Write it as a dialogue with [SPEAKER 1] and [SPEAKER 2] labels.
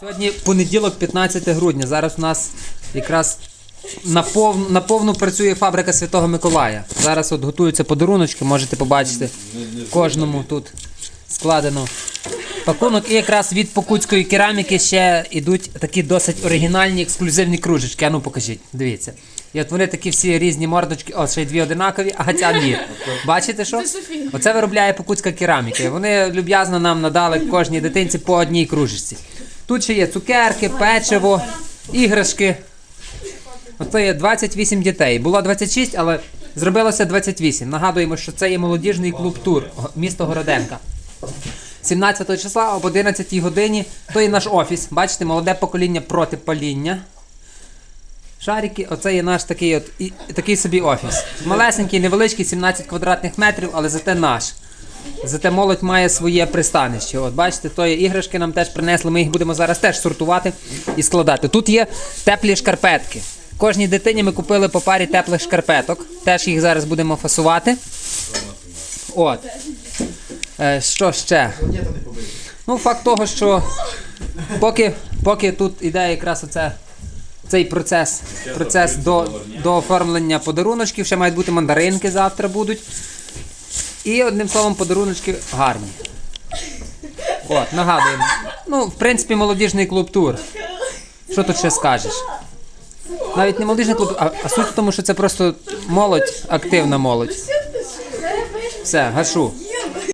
[SPEAKER 1] Сьогодні понеділок, 15 грудня. Зараз у нас якраз напов... наповну працює фабрика Святого Миколая. Зараз от готуються подаруночки, можете побачити. Кожному тут складено пакунок. І якраз від покутської кераміки ще йдуть такі досить оригінальні ексклюзивні кружечки. А ну покажіть, дивіться. І от вони такі всі різні мордочки, о, ще й дві одинакові, а ця ні. Бачите що? Оце виробляє покутська кераміка. Вони люб'язно нам надали кожній дитинці по одній кружечці. Тут ще є цукерки, печиво, іграшки. Оце є 28 дітей. Було 26, але зробилося 28. Нагадуємо, що це є молодіжний клуб тур місто Городенка. 17 числа об 11 годині. То є наш офіс. Бачите, молоде покоління проти паління. Шарики, оце є наш такий от і, такий собі офіс. Малесенький, невеличкий, 17 квадратних метрів, але зате наш. Зате молодь має своє пристанище. От бачите, то є іграшки нам теж принесли. Ми їх будемо зараз теж сортувати і складати. Тут є теплі шкарпетки. Кожній дитині ми купили по парі теплих шкарпеток. Теж їх зараз будемо фасувати. От. Е, що ще? Ну, факт того, що поки, поки тут іде якраз оце, цей процес, процес до, до оформлення подаруночків, ще мають бути мандаринки завтра будуть. І одним словом, подаруночки гарні. От, нагадуємо. Ну, в принципі, молодіжний клуб тур. Що тут ще скажеш? Навіть не молодіжний клуб, а, а суть в тому, що це просто молодь, активна молодь. Все, гашу.